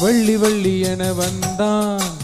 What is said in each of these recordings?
வள்ளி வள்ளி என வந்தான்.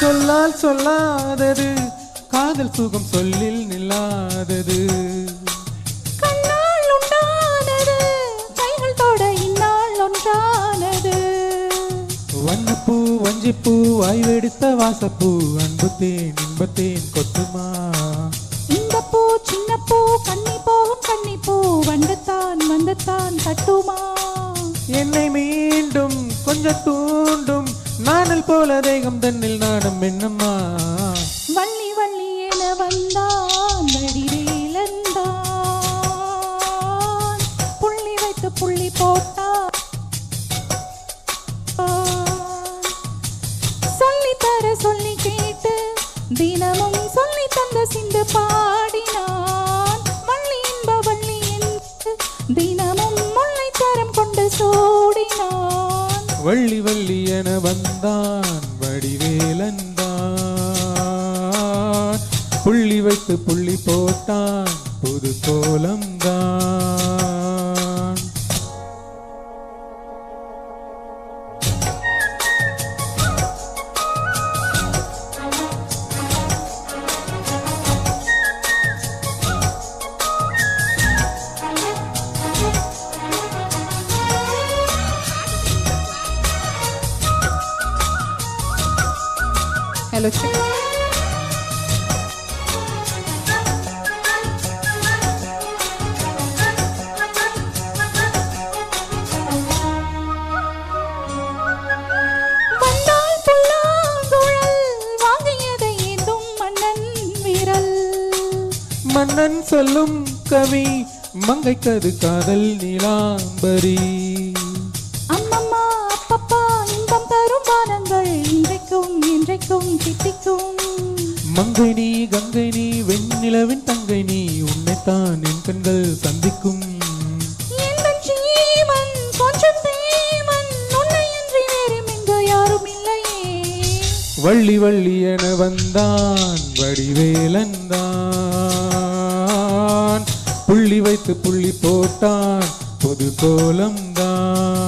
சொல்லால் சொல்லாதது காதல் சுகம் சொல்லில் நில்லாதது. கண்ணால் உண்டானது கைகள் தொட இந்நாள் ஒன்றானது. வண்ணப்பூ வஞ்சிப்பூ வாய்வெடுத்த வாசப்பூ அன்புத்தேன் இன்பத்தேன் கொத்துமா இந்த பூ சின்ன பூ கண்ணி போகும் கண்ணி பூ வண்டத்தான் வந்தத்தான் கட்டுமா? என்னை மீண்டும் கொஞ்சம் தூண்டும் நானல் போல தேகம் தன்னில் நாடம் என்னம்மா வள்ளி வள்ளி என வந்தான் வடிவேலந்தான் புள்ளி வைத்து புள்ளி போட்டா சொல்லி தர சொல்லி கேட்டு தினமும் சொல்லி தந்த சிந்து பாடினான். வள்ளி இன்ப வள்ளி என்று தினமும் முல்லைச்சாரம் கொண்டு சோ வள்ளி வள்ளி என வந்தான் வடிவேலந்தான் புள்ளி வைத்து புள்ளி போட்டான் புது கோலம்தான் விரல். மன்னன் சொல்லும் கவி மங்கைக்கது காதல் நீலாம்பரி இன்றைக்கும் தித்திக்கும் மங்கை நீ கங்கை நீ வெண்ணிலவின் தங்கை நீ உன்னைத்தான் என் கண்கள் சந்திக்கும். வள்ளி வள்ளி என வந்தான் வடிவேலந்தான் புள்ளி வைத்து புள்ளி போட்டான் பொது கோலம்தான்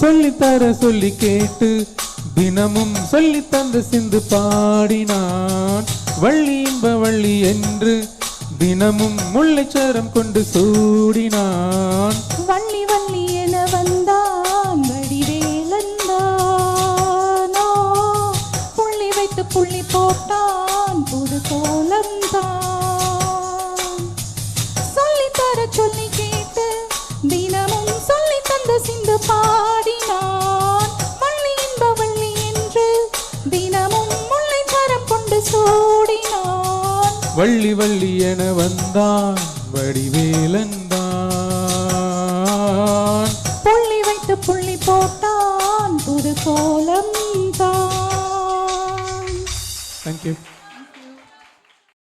சொல்லித்தர சொல்லி கேட்டு தினமும் சொல்லி தந்த சிந்து பாடினான். வள்ளி இன்ப வள்ளி என்று தினமும் முல்லைச்சரம் கொண்டு சூடினான். வள்ளி வள்ளி என வந்தான் வடிவேலந்தானோ புள்ளி வைத்து புள்ளி போட்டான் புது கோலம் தான். சொல்லி சூடினான். வள்ளி வள்ளி என வந்தான் வடிவேலந்தான் புள்ளி வைத்து புள்ளி போட்டான் புது கோலம் தான் தேங்க்யூ